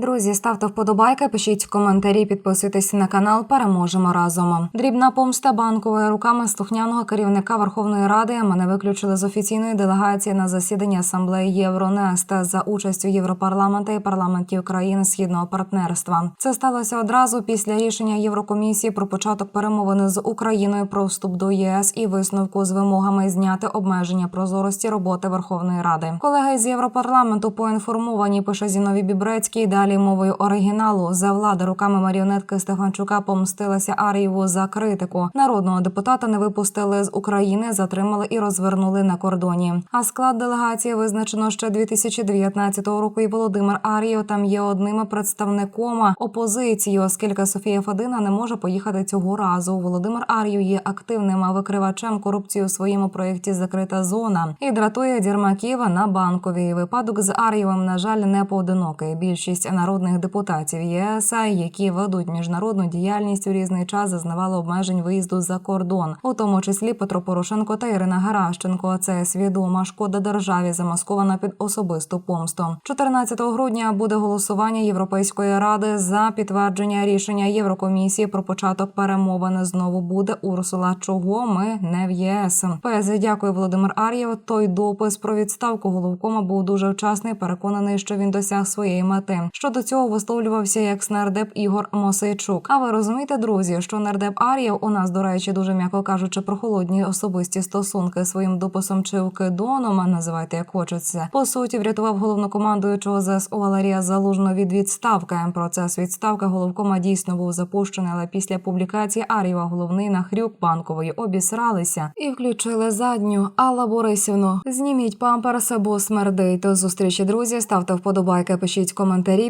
Друзі, ставте вподобайки, пишіть коментарі, підписуйтесь на канал. Переможемо разом. Дрібна помста банкової руками слухняного керівника Верховної Ради мене виключили з офіційної делегації на засідання асамблеї Євронест за участю Європарламента і парламентів країн східного партнерства. Це сталося одразу після рішення Єврокомісії про початок перемовини з Україною про вступ до ЄС і висновку з вимогами зняти обмеження прозорості роботи Верховної Ради. Колеги з Європарламенту поінформовані, пише Зіновій Бібрецький. Далі мовою оригіналу за влади руками маріонетки Стефанчука помстилася Арієву за критику. Народного депутата не випустили з України, затримали і розвернули на кордоні. А склад делегації визначено ще 2019 року. І Володимир Арієв там є одним представником опозиції, оскільки Софія Фадина не може поїхати цього разу. Володимир Ар'єв є активним викривачем корупції у своєму проєкті Закрита зона і дратує дірмаків на банковій. Випадок з Ар'євим, на жаль, не поодинокий. Більшість народних депутатів ЄС, які ведуть міжнародну діяльність у різний час, зазнавали обмежень виїзду за кордон, у тому числі Петро Порошенко та Ірина Геращенко. Це свідома шкода державі, замаскована під особисту помсту. 14 грудня буде голосування Європейської ради за підтвердження рішення Єврокомісії про початок перемовин. Знову буде Урсула. Чого ми не в ЄС? ПС дякую Володимир Ар'єв. Той допис про відставку головкома був дуже вчасний. Переконаний, що він досяг своєї мети. Щодо цього висловлювався як нардеп Ігор Мосейчук. А ви розумієте, друзі, що нардеп Ар'єв у нас, до речі, дуже м'яко кажучи, про холодні особисті стосунки своїм дописом чи вкидоном, а називайте як хочеться. По суті, врятував головнокомандуючого ЗСУ Валерія Залужного від відставки. Процес відставки головкома дійсно був запущений, але після публікації Ар'єва головний на хрюк банкової обісралися і включили задню. Алла Борисівну, зніміть памперси, бо смердить. До зустрічі, друзі. Ставте вподобайки, пишіть коментарі,